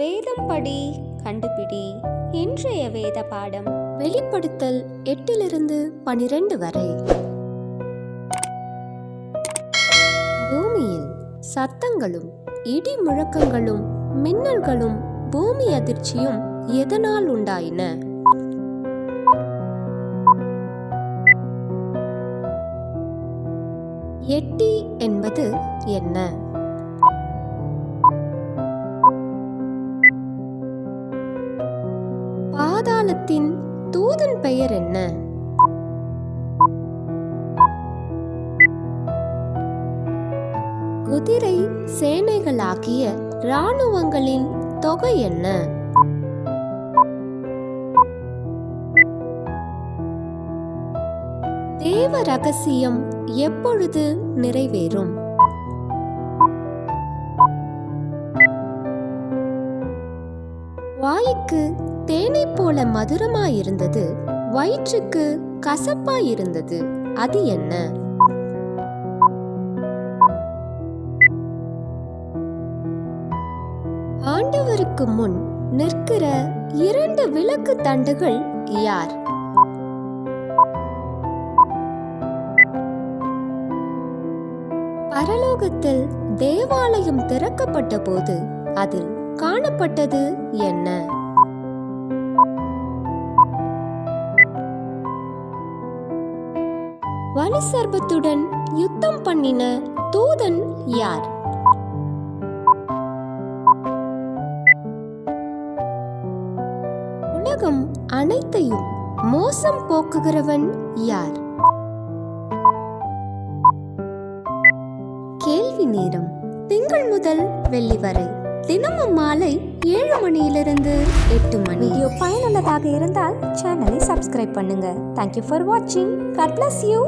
வேதம் படி கண்டுபிடி. இன்றைய வேத பாடம் வெளிப்படுத்தல் எட்டிலிருந்து பனிரெண்டு வரை. பூமியில் சத்தங்களும் இடி முழக்கங்களும் மின்னல்களும் பூமி அதிர்ச்சியும் எதனால் உண்டாயின? எட்டி என்பது என்ன? பாதாளத்தின் தூதன் பெயர் என்ன? குதிரை சேனைகளாகிய இராணுவங்களின் தொகை என்ன? தேவ ரகசியம் எப்பொழுது நிறைவேறும்? வாய்க்கு தேனை போல மதுரமாயிருந்தது வயிற்றுக்கு கசப்பாயிருந்தது. அது என்ன? ஆண்டவருக்கு முன் நிற்கிற இரண்டு விளக்கு தண்டுகள் யார்? பரலோகத்தில் தேவாலயம் திறக்கப்பட்ட போது அதில் காணப்பட்டது என்ன? வலு சர்பத்துடன் யுத்தம் பண்ணின தூதன் யார்? உலகம் அனைத்தையும் மோசம் போக்குகிறவன் யார்? கேள்வி நேரம் திங்கள் முதல் வெள்ளி வரை. தினமும் மாலை ஏழு மணியிலிருந்து எட்டு மணி. வீடியோ பயனுள்ளதாக இருந்தால் சேனலை சப்ஸ்கிரைப் பண்ணுங்க. தேங்க்யூ ஃபார் வாட்சிங் காட் பிளஸ் யூ